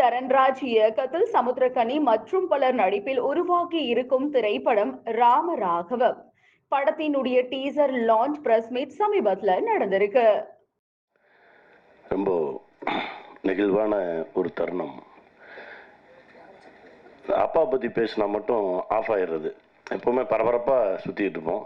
தரன்ராஜ் இயக்கத்தில் சமுத்திரக்கனி மற்றும் பலர் நடிப்பில் உருவாக்கி இருக்கும் திரைப்படம் ராமராகவம். படத்தினுடைய டீசர் லான்ச் பிரஸ் மீட் சமீபத்தில் நடந்திருக்கு. ரொம்ப நெகிழ்வான ஒரு தருணம். அப்பா பற்றி பேசினா மட்டும் ஆஃப் ஆயிடுறது. எப்போவுமே பரபரப்பாக சுற்றிட்டு இருப்போம்.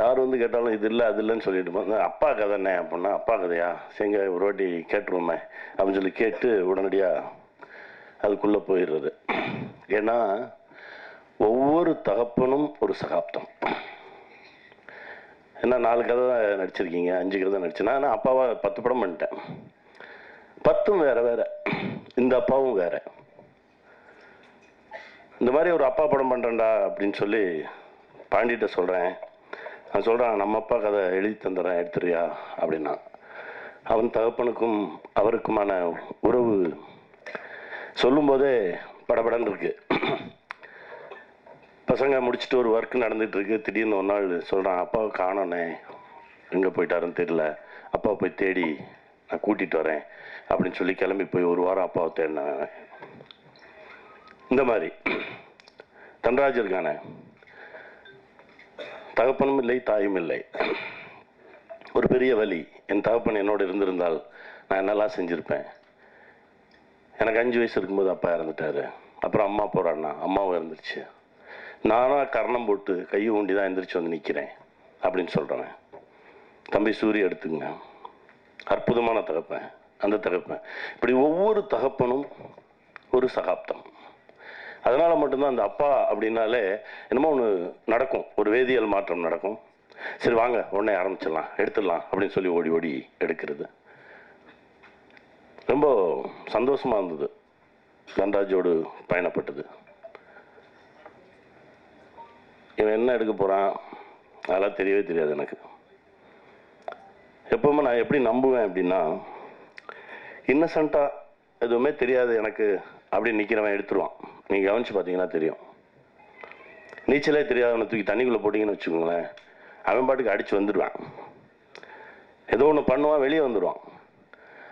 யார் வந்து கேட்டாலும் இது இல்லை அது இல்லைன்னு சொல்லிட்டு இருப்போம். அப்பா கதை என்ன அப்படின்னா அப்பா கதையா? சரிங்க ஒரு வாட்டி கேட்டுருவோமே அப்படின்னு சொல்லி கேட்டு உடனடியாக அதுக்குள்ளே போயிடுறது. ஏன்னா ஒவ்வொரு தகப்பனும் ஒரு சகாப்தம். ஏன்னா நாலு கதை தான் நடிச்சிருக்கீங்க அஞ்சு கதை நடிச்சேன். நான் அப்பாவை பத்து படம் பண்ணிட்டேன். பத்தும் வேற வேற. இந்த அப்பாவும் வேற. இந்த மாதிரி ஒரு அப்பா படம் பண்ணுறேன்டா அப்படின்னு சொல்லி பாண்டிகிட்ட சொல்கிறேன் நான் சொல்கிறான் நம்ம அப்பா கதை எழுதி தந்துடுறேன் எடுத்துறியா அப்படின்னா. அவன் தகப்பனுக்கும் அவருக்குமான உறவு சொல்லும்போதே படபடன்னு இருக்கு பசங்க முடிச்சுட்டு ஒரு ஒர்க் நடந்துட்டு இருக்கு திடீர்னு ஒரு நாள் சொல்கிறான் அப்பாவை காணோனே எங்கே போயிட்டாருன்னு தெரியல. அப்பாவை போய் தேடி நான் கூட்டிகிட்டு வரேன். அப்படின்னு சொல்லி கிளம்பி போய் ஒரு வாரம் அப்பாவை தேடினேன் இந்த மாதிரி. தன்ராஜ் இருக்கானே தகப்பனும் இல்லை தாயும் இல்லை. ஒரு பெரிய வழி என் தகப்பன் என்னோட இருந்திருந்தால் நான் என்னெல்லாம் செஞ்சுருப்பேன்? எனக்கு அஞ்சு வயசு இருக்கும்போது அப்பா இறந்துட்டாரு. அப்புறம் அம்மா போகிறாண்ணா அம்மாவும் இறந்துருச்சு. நானாக கர்ணம் போட்டு கையை ஊண்டி தான் எந்திரிச்சு வந்து நிற்கிறேன் அப்படின்னு சொல்கிறேன் தம்பி சூரிய எடுத்துங்க அற்புதமான தகப்பன் அந்த தகப்பன். இப்படி ஒவ்வொரு தகப்பனும் ஒரு சகாப்தம். அதனால் மட்டும்தான் அந்த அப்பா அப்படின்னாலே என்னமோ ஒன்று நடக்கும். ஒரு வேதியியல் மாற்றம் நடக்கும். சரி வாங்க உடனே ஆரம்பிச்சிடலாம் எடுத்துடலாம் அப்படின்னு சொல்லி ஓடி ஓடி எடுக்கிறது. ரொம்ப சந்தோஷமாக இருந்தது. தன்ராஜோடு பயணப்பட்டது. இவன் என்ன எடுக்க போகிறான் அதெல்லாம் தெரியவே தெரியாது எனக்கு. எப்பவுமே நான் எப்படி நம்புவேன் அப்படின்னா இன்னசென்ட்டாக எதுவுமே தெரியாது எனக்கு அப்படி நிற்கிறவன் எடுத்துருவான். நீங்கள் கவனித்து பார்த்தீங்கன்னா தெரியும். நீச்சலே தெரியாதவனை தூக்கி தண்ணிக்குள்ளே போட்டிங்கன்னு வச்சுக்கோங்களேன் அவன் பாட்டுக்கு அடித்து வந்துடுவான் ஏதோ ஒன்று பண்ணுவான் வெளியே வந்துடுவான்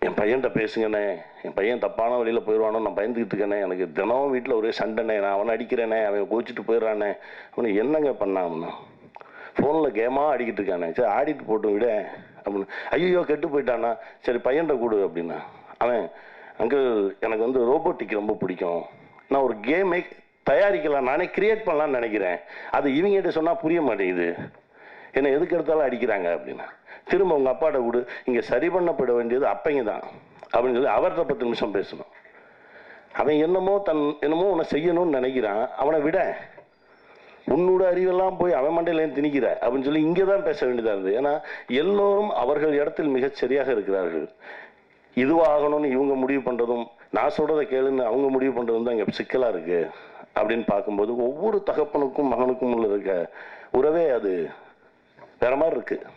என் பையன்கிட்ட பேசுங்கண்ணே. என் பையன் தப்பான வழியில் போயிடுவானோ நான் பயந்துக்கிட்டு இருக்கேனே. எனக்கு தினமும் வீட்டில் ஒரே சண்டைண்ணே. நான் அவனை அடிக்கிறேனே. அவன் கோச்சிட்டு போயிடுறானே. அவனை என்னங்க பண்ணாம்னா ஃபோனில் கேமாக ஆடிக்கிட்டு இருக்கானே. சரி ஆடிட்டு போட்டு விட. அப்படின்னு. ஐயோ கெட்டு போயிட்டானா? சரி பையன்கிட்ட கொடு அப்படின்னா. அவன் அங்கிள் எனக்கு வந்து ரோபோட்டிக் ரொம்ப பிடிக்கும். நான் ஒரு கேமை தயாரிக்கலாம் நானே கிரியேட் பண்ணலாம்னு நினைக்கிறேன். அது இவங்ககிட்ட சொன்னால் புரிய மாட்டேங்குது. என்னை எதுக்கு எடுத்தாலும் அடிக்கிறாங்க அப்படின்னா. திரும்ப உங்கள் அப்பாட்ட கொடு. இங்கே சரி பண்ணப்பட வேண்டியது அப்பைங்க தான். அப்படின்னு சொல்லி அவர்கிட்ட பத்து நிமிஷம் பேசணும். அவன் என்னமோ தன் என்னமோ உன்னை செய்யணும்னு நினைக்கிறான். அவனை விட உன்னோட அறிவெல்லாம் போய் அவன் மண்டையில திணிக்கிற? அப்படின்னு சொல்லி இங்கே தான் பேச வேண்டியதாக இருந்தது. ஏன்னா எல்லோரும் அவர்கள் இடத்தில் மிகச் சரியாக இருக்கிறார்கள். இதுவாகணும்னு இவங்க முடிவு பண்ணுறதும் நான் சொல்கிறத கேளுன்னு அவங்க முடிவு பண்ணுறதும் தான் இங்கே சிக்கலாக இருக்கு. அப்படின்னு பார்க்கும்போது ஒவ்வொரு தகப்பனுக்கும் மகனுக்கும் உள்ள இருக்க உறவே அது. வேற மாதிரி இருக்குது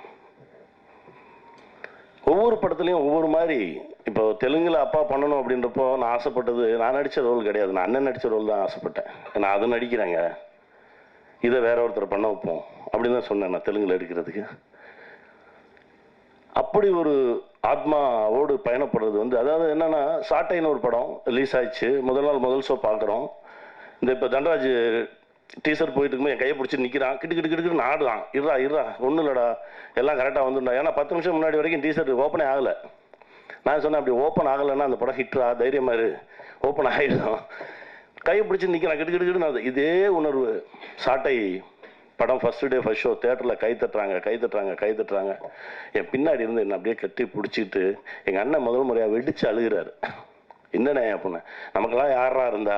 ஒவ்வொரு படத்துலையும் ஒவ்வொரு மாதிரி. இப்போ தெலுங்குல அப்பா பண்ணணும் அப்படின்றப்போ நான் ஆசைப்பட்டது நான் நடித்த ரோல் கிடையாது. நான் அண்ணன் நடித்த ரோல் தான் ஆசைப்பட்டேன். நான் அது நடிக்கிறேங்க. இதை வேற ஒருத்தர் பண்ண வைப்போம். அப்படின்னு தான் சொன்னேன் நான் தெலுங்குல எடுக்கிறதுக்கு. அப்படி ஒரு ஆத்மாவோடு பயணப்படுறது வந்து அதாவது என்னன்னா சாட்டைன்னு ஒரு படம் ரிலீஸ் ஆயிடுச்சு. முதல் நாள் முதல் ஷோ பார்க்குறோம் இந்த இப்போ தண்டராஜ் டீசர் போயிட்டு இருக்கும்போது என் கையை பிடிச்சி நிற்கிறான் கிட்டு கிட்டு கிட்டு கிட்டு ஆடுறான். இருடா இருடா ஒன்றும் இல்லைடா. எல்லாம் கரெக்டாக வந்துடா ஏன்னா பத்து நிமிஷம் முன்னாடி வரைக்கும் டீசர் ஓப்பனே ஆகலை. நான் சொன்னேன் அப்படி ஓப்பன் ஆகலைன்னா அந்த படம் ஹிட்ரா தைரியமா இரு. ஓப்பன் ஆகிடும் கையை பிடிச்சி நிற்கிறான் கிட்டு கிட்டு கிட்டு இதே உணர்வு. சாட்டை படம் ஃபஸ்ட்டு டே ஃபஸ்ட் ஷோ தேட்டரில் கை தட்டுறாங்க கை தட்டுறாங்க கை தட்டுறாங்க. என் பின்னாடி இருந்து என்ன அப்படியே கட்டி பிடிச்சிட்டு எங்கள் அண்ணன் முதல் முறையாக வெடிச்சு அழுகிறாரு. என்னண்ணே அப்படின்னு நமக்கெல்லாம் யாரா இருந்தா?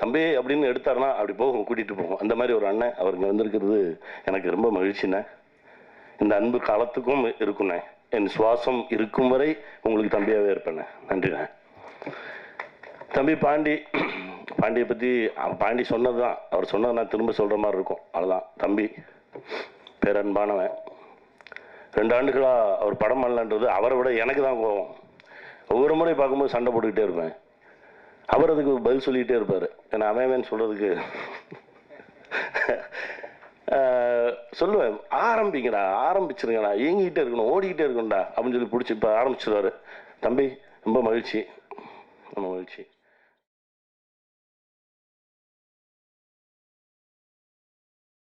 தம்பி அப்படின்னு எடுத்தாருன்னா அப்படி போகும் கூட்டிகிட்டு போகும். அந்த மாதிரி ஒரு அண்ணன் அவருங்க வந்திருக்கிறது எனக்கு ரொம்ப மகிழ்ச்சிண்ணே. இந்த அன்பு காலத்துக்கும் இருக்குண்ணே. என் சுவாசம் இருக்கும் வரை உங்களுக்கு தம்பியாகவே இருப்பேண்ணே. நன்றிண்ணே. தம்பி பாண்டி பாண்டியை பற்றி பாண்டி சொன்னது தான் அவர் சொன்னது நான் திரும்ப சொல்கிற மாதிரி இருக்கும். அவ்வளோதான் தம்பி பேரன்பானவன். ரெண்டு ஆண்டுகளாக அவர் படம் பண்ணலன்றது அவரை விட எனக்கு தான் கோவம். ஒவ்வொரு முறை பார்க்கும்போது சண்டை போட்டுக்கிட்டே இருப்பேன். அவர் அதுக்கு பதில் சொல்லிகிட்டே இருப்பார். ஏன்னா அவன் சொல்கிறதுக்கு சொல்லுவேன். ஆரம்பிங்கடா ஆரம்பிச்சிருங்கடா. இயங்கிக்கிட்டே இருக்கணும் ஓடிக்கிட்டே இருக்கணும்டா அப்படின்னு சொல்லி பிடிச்சி இப்போ ஆரம்பிச்சிருவார். தம்பி ரொம்ப மகிழ்ச்சி. ரொம்ப மகிழ்ச்சி.